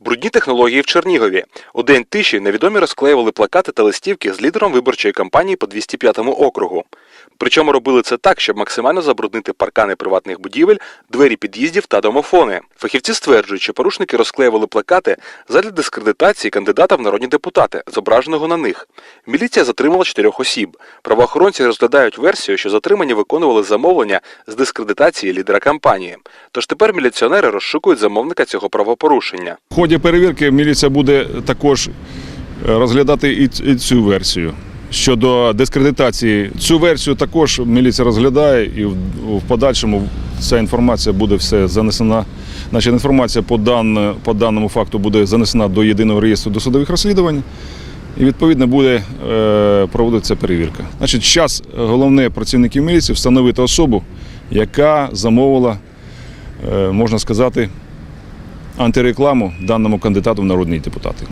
Брудні технології в Чернігові. У день тиші невідомі розклеювали плакати та листівки з лідером виборчої кампанії по 205 округу. Причому робили це так, щоб максимально забруднити паркани приватних будівель, двері під'їздів та домофони. Фахівці стверджують, що порушники розклеювали плакати задля дискредитації кандидата в народні депутати, зображеного на них. Міліція затримала чотирьох осіб. Правоохоронці розглядають версію, що затримані виконували замовлення з дискредитації лідера кампанії. Тож тепер міліціонери розшукують замовника цього правопорушення. В ході перевірки міліція буде також е, розглядати і цю версію. Щодо дискредитації, цю версію також міліція розглядає, і в, подальшому ця інформація буде все занесена. Значить, інформація по, дан, по даному факту буде занесена до єдиного реєстру досудових розслідувань. І відповідно буде е, проводитися перевірка. Значить, зараз головне працівників міліції встановити особу, яка замовила, е, можна сказати, антирекламу даному кандидату в народні депутати.